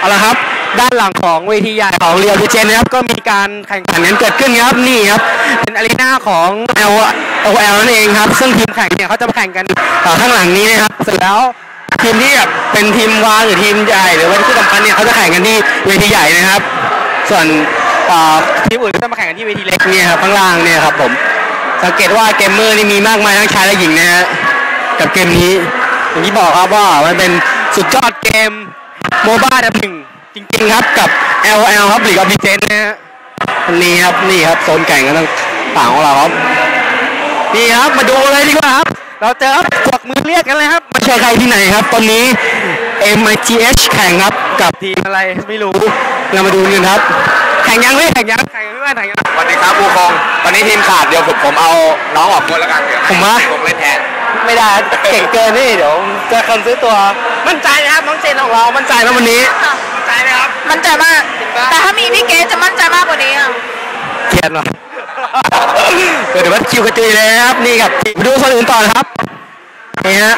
เอาละครับ ด้านหลังของเวทีใหญ่ของเรียวดีเจนนะครับ ก็มีการแข่งขันกันเกิดขึ้นครับนี่ครับ เป็นอารีนาของ L L L นั่นเองครับ ซึ่งทีมแข่งเนี่ยเขาจะมาแข่งกันข้างหลังนี้นะครับ เสร็จแล้วทีมที่แบบเป็นทีมวางหรือทีมใหญ่หรือว่าที่สำคัญเนี่ยเขาจะแข่งกันที่เวทีใหญ่นะครับ ส่วนทีมอื่นก็จะมาแข่งกันที่เวทีเล็กเนี่ยครับข้างล่างเนี่ยครับผม สังเกตว่าเกมเมอร์นี่มีมากมายทั้งชายและหญิงนะฮะกับเกมนี้อย่างที่บอกครับว่ามันเป็นสุดยอดเกมโมบ้าดับหนึ่งจริงๆครับกับ LL ครับหรือกับ b ีเจนนะฮะนนี้ครับนี่ครับโซนแข่งกันต่างของเราครับนี่ครับมาดูเลยดีกว่าครับ เราเจอครับกวักมือเรียกกันเลยครับไม่ใช่ใครที่ไหนครับ ตอนนี้ MITH แข่งครับกับทีมอะไรไม่รู้เรามาดูกันครับ แข่งยังไม่แข่งยังแข่งยังไม่แข่งยังสวัสดีครับบูคง ตอนนี้ทีมขาดเดี๋ยวผมผมเอาน้องออกคนแล้วกันเดี๋ยวผมว่าผมเล่นแทนไม่ได้เก่งเกินนี่เดี๋ยวเจอคนซื้อตัว มั่นใจนะครับน้องเจนของเรา มั่นใจแล้ววันนี้ มั่นใจไหมครับ มั่นใจมาก แต่ถ้ามีพี่เกสจะมั่นใจมากกว่านี้อะเกลียดหน่อยเดี๋ยวมาคิวกระจุยเลยนะครับ นี่ครับทีมดูคนอื่นต่อนะครับนี่ฮะ